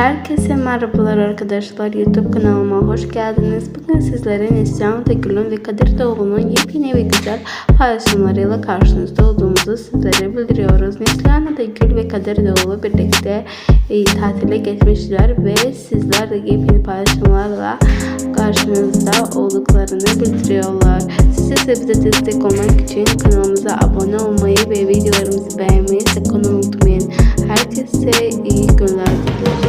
Herkese merhabalar arkadaşlar. YouTube kanalıma hoş geldiniz. Bugün sizlere Neslihan Tegül'ün ve Kadir Doğulu'nun yepyeni ve güzel paylaşımlarıyla karşınızda olduğumuzu sizlere bildiriyoruz. Neslihan Tegül ve Kadir Doğulu birlikte e, tatile geçmişler ve sizler de yepyeni paylaşımlarla karşınızda olduklarını bildiriyorlar. Siz de bize destek olmak için kanalımıza abone olmayı ve videolarımızı beğenmeyi sakın unutmayın. Herkese iyi günler diliyorum.